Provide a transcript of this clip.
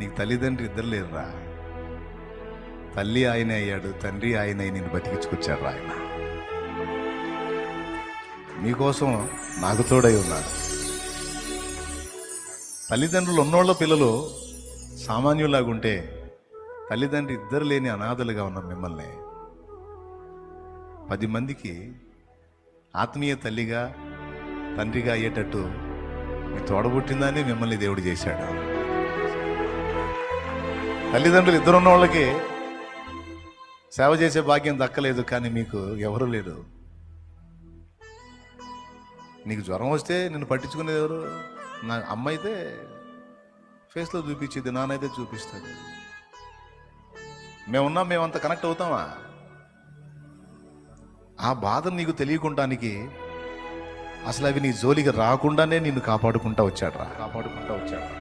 నీకు తల్లిదండ్రి ఇద్దరు లేరురా. తల్లి ఆయన అయ్యాడు తండ్రి ఆయన అయి నిన్ను బతికించుకొచ్చాడు రా ఆయన. మీకోసం నాకు తోడై ఉన్నాడు. తల్లిదండ్రులు ఉన్నోళ్ళ పిల్లలు సామాన్యులాగుంటే తల్లిదండ్రి ఇద్దరు లేని అనాథలుగా ఉన్న మిమ్మల్ని పది మందికి ఆత్మీయ తల్లిగా తండ్రిగా అయ్యేటట్టు మీ తోడబుట్టిందని మిమ్మల్ని దేవుడు చేశాడు. తల్లిదండ్రులు ఇద్దరున్న వాళ్ళకి సేవ చేసే భాగ్యం దక్కలేదు కానీ మీకు ఎవరు లేరు. నీకు జ్వరం వస్తే నిన్ను పట్టించుకునేది ఎవరు? నా అమ్మ అయితే ఫేస్లో చూపించేది నాన్నైతే చూపిస్తుంది. మేమున్నా మేమంత కనెక్ట్ అవుతామా? ఆ బాధ నీకు తెలియకుండానికి అసలు అవి నీ జోలికి రాకుండానే నిన్ను కాపాడుకుంటా వచ్చాడు రా కాపాడుకుంటా వచ్చాడు.